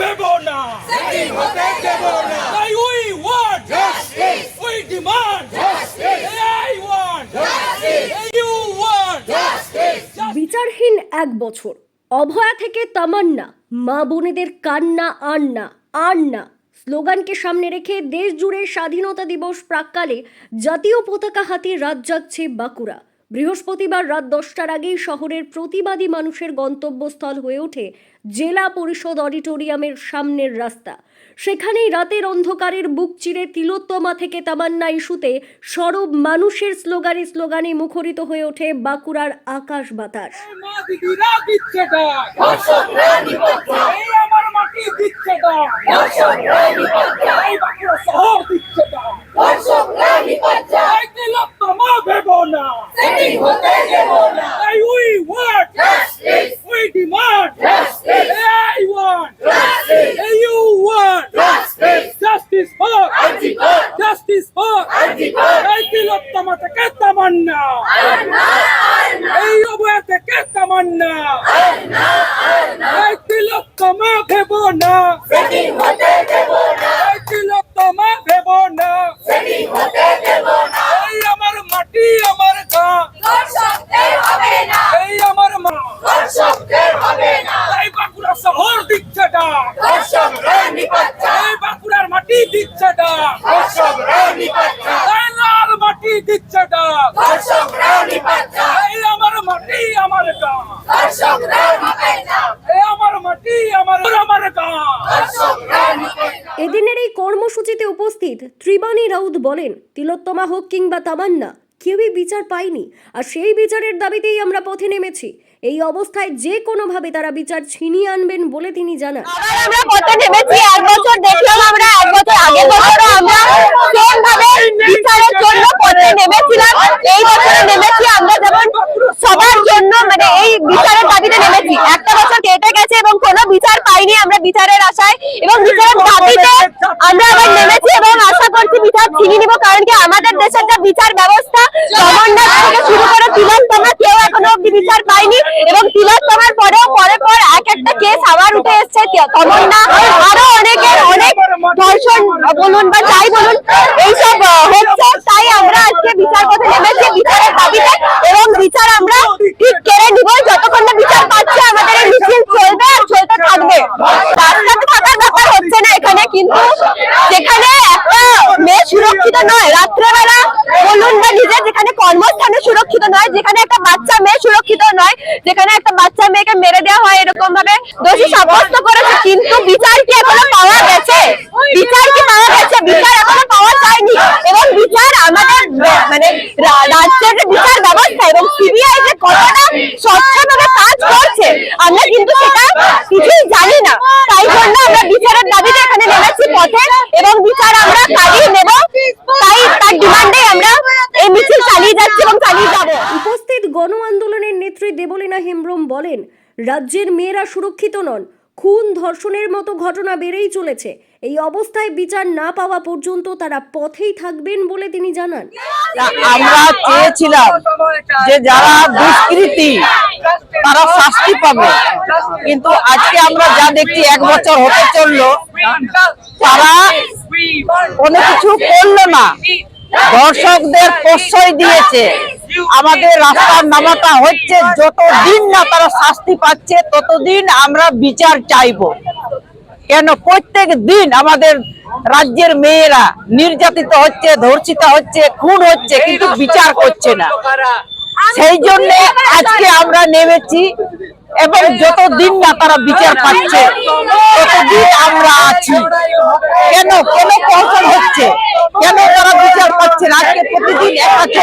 দেব না বিচারহীন এক বছর, অভয়া থেকে তামান্না, মা বোনেদের কান্না আর না আর না স্লোগানকে সামনে রেখে দেশ জুড়ে স্বাধীনতা দিবস প্রাককালে জাতীয় পতাকা হাতে রাত জাগছে বাঁকুড়া। বৃহস্পতিবার রাত দশটার আগেই শহরের প্রতিবাদী মানুষের গন্তব্যস্থল হয়ে ওঠে জেলা পরিষদ অডিটোরিয়ামের সামনের রাস্তা। সেখানেই রাতের অন্ধকারের বুক চিরে তিলোত্তমা থেকে তামান্না ইস্যুতে সরব মানুষের স্লোগানে স্লোগানে মুখরিত হয়ে ওঠে বাঁকুড়ার আকাশ বাতাস দিচ্ছে ডাক এই বাঁকুড়া শহর দিচ্ছে ডাক এই তিলোত্তমা ভেব না তাই we want we demand I want you want justice for justice for এই তিলোত্তমা থেকে তামান্না এই অভয়া থেকে তামান্না এই তিলোত্তমা ভেব না এই তিলোত্তমা ভেব না এই আমার মাটি আমার গা এই আমার মা এই বাঁকুড়া শহর দিচ্ছে ডাক এই বাঁকুড়ার মাটি দিচ্ছে ডাক এই মাটি দিচ্ছে ডাক এই আমার মাটি আমার গা এই আমার মাটি আমার আমার গা এদিনের এই কর্মসূচিতে উপস্থিত ত্রিবাণী রাউত বলেন তিলোত্তমা হোক কিংবা তামান্না কেউই বিচার পায়নি আর সেই বিচারের দাবিতেই আমরা পথে নেমেছি। এই অবস্থায় যে কোনোভাবে তারা বিচার ছিনিয়ে আনবেন বলে তিনি জানান। আমরা পথে নেমেছি এক বছর দেখলাম আমরা এক বছর আগের বছরও আমরা সেম ভাবে বিচারের জন্য পথে নেমেছিলাম এই বছরে নেমেছি আমরা যেমন সবার জন্য মানে এই বিচারের দাবিতে নেমেছি। একটা বছর কেটে গেছে এবং কোনো বিচার পাইনি আমরা বিচারের আশায়। এবং বিচারের দাবিতে আমরা আবার নেমেছি এবং আশা করছি বিচার ছিনিয়ে নিব, কারণ কি আমাদের দেশের যে বিচার ব্যবস্থা শুরু করে কেউ এখনও অব্দি বিচার পাইনি এবং তিলোত্তমার পরেও পরে পর এক একটা কেস আবার উঠে এসছে। তমন্না, আরও অনেকের অনেক ধর্ষণ, বলুন বা যাই বলুন এইসব আহ, হচ্ছে তাই আমরা আজকে বিচার করতে নেমেছি বিচারের দাবিতে এবং বিচার আমরা ঠিক কেড়ে নিব যতক্ষণ না বিচার পাচ্ছে আমাদের এই মিছিল চলবে আর চলতে থাকবে রাস্তাতে থাকার ব্যাপার হচ্ছে না এখানে কিন্তু যেখানে একটা মেয়ে সুরক্ষিত নয় রাত্রেবেলা বলুন বা নিজে যেখানে কর্মস্থানে সুরক্ষিত নয়, যেখানে একটা বাচ্চা মেয়ে সুরক্ষিত নয়, যেখানে একটা বাচ্চা মেয়েকে মেরে দেওয়া হয় এরকম ভাবে দোষী সাব্যস্ত করেছে। কিন্তু বিচার কি এখনও পাওয়া গেছে? বিচার কি পাওয়া গেছে? বিচার এখনও পাওয়া যায়নি। এবং বিচার আমাদের মানে রাজ্যের বিচার ব্যবস্থা এবং সিবিআই যে কতটা স্বচ্ছভাবে কাজ করছে, আমরা কিন্তু সেটা কিছুই জানি না। তাই জন্য আমরা বিচারের দাবিতে এখানে নেমেছি পথে, এবং বিচার আমরা চালিয়ে নেব। তাই তার ডিমান্ডে আমরা বলেন, রাজ্যের মেয়েরা সুরক্ষিত নন। খুন, ধর্ষণের মতো ঘটনা বেড়েই চলেছে। এই অবস্থায় বিচার না পাওয়া পর্যন্ত তারা পথেই থাকবেন বলে তিনি জানান। আমরা চেয়েছিলাম যে যারা দুষ্কৃতী, তারা শাস্তি পাবে। কিন্তু আজকে আমরা যা দেখছি, এক বছর হতে চলল, তারা কোনো কিছু করল না। দর্শকদের প্রশ্রয় দিয়েছে। আমাদের রাস্তার নামাটা হচ্ছে যতদিন না তারা শাস্তি পাচ্ছে, ততদিন আমরা বিচার চাইব। কেন প্রত্যেক দিন আমাদের রাজ্যের মেয়েরা নির্যাতিত হচ্ছে, ধর্ষিত হচ্ছে, খুন হচ্ছে, কিন্তু বিচার করছে না। সেই জন্য আজকে আমরা নেমেছি এবং যতদিন না তারা বিচার পাচ্ছে, ততদিন আমরা আছি। কেন? কেন পৌঁছান হচ্ছে? কেন তারা বিচার পাচ্ছে না? আজকে প্রতিদিন বাচ্চা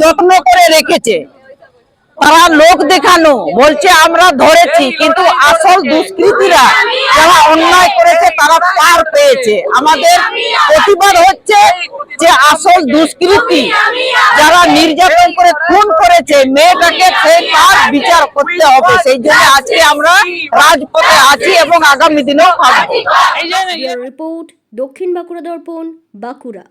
যত্ন করে রেখেছে। তারা লোক দেখানো, বলছে, আমরা ধরেছি, কিন্তু আসল দুষ্কৃতীরা যারা অন্যায় করেছে, তারা পার পেয়েছে। আমাদের প্রতিবাদ হচ্ছে যে আসল দুষ্কৃতি যারা নির্যাতন করে, খুন করেছে, মেয়েটাকে সেই তার বিচার করতে হবে। সেই জন্য আজকে আমরা রাজপথে আছি এবং আগামী দিনেও থাকব। রিপোর্ট দক্ষিণ বাঁকুড়া দর্পণ, বাঁকুড়া।